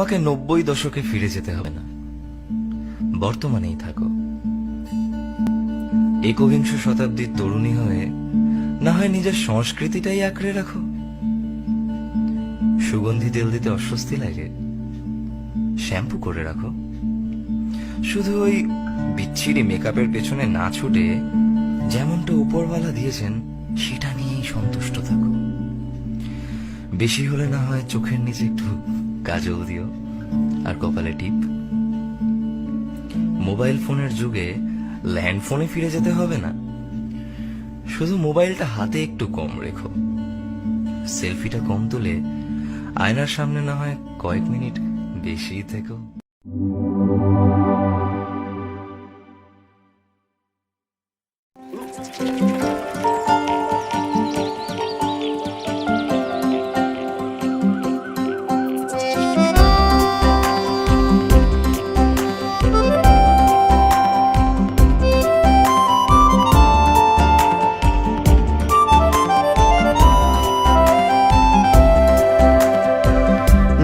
তোমাকে নব্বই দশকে ফিরে যেতে হবে না। বর্তমানেই থাকো। একবিংশ শতাব্দীর তরুণী হয়ে না হয় নিজের সংস্কৃতিটাই আঁকড়ে রাখো। সুগন্ধি তেল দিতে অস্বস্তি লাগে, শ্যাম্পু করে রাখো। শুধু ওই বিচ্ছিরি মেকআপের পেছনে না ছুটে যেমনটা উপরওয়ালা দিয়েছেন, সেটা নিয়েই সন্তুষ্ট থাকো। বেশি হলে না হয় চোখের নিচে একটু কাজল দিও আর কপালে টিপ। মোবাইল ফোনের যুগে ল্যান্ড ফোনে ফিরে যেতে হবে না। শুধু মোবাইলটা হাতে একটু কম রেখো। সেলফিটা কম তুলে আয়নার সামনে না হয় কয়েক মিনিট বেশি থেকো।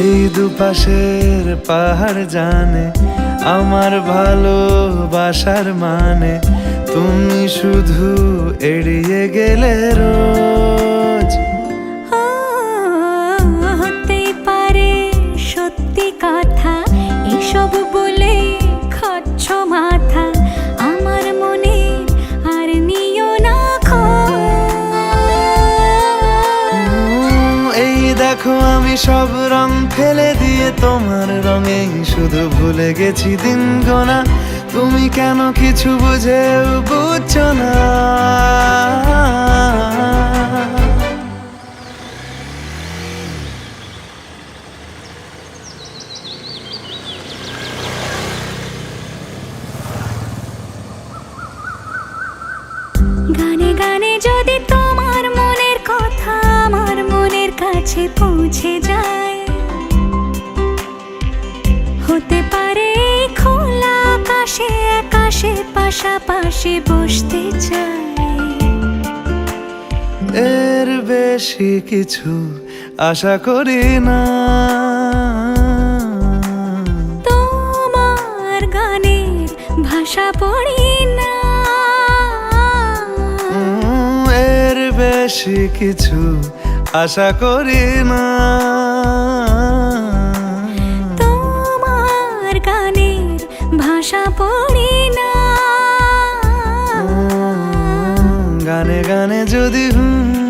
এই দুপাশের পাহাড় জানে, আমার ভালোবাসার মানে। তুমি শুধু এড়িয়ে গেলে রোজ। হতেই পারে সত্যি কথা, এসব বলে আমি সব রং ফেলে দিয়ে তোমার রঙে শুধু ভুলে গেছি দিন গোনা তুমি কেন কিছু বুঝে বুঝছ না। গানে যদি তোমার মনের কথা মনের কাছে পৌঁছে পাশাপাশি বসতে চাই। এর বেশি কিছু আশা করি না। তোমার গানের ভাষা পড়ি না। এর বেশি কিছু আশা করি না। তোমার গানের ভাষা পড়ি কানে যদি হুম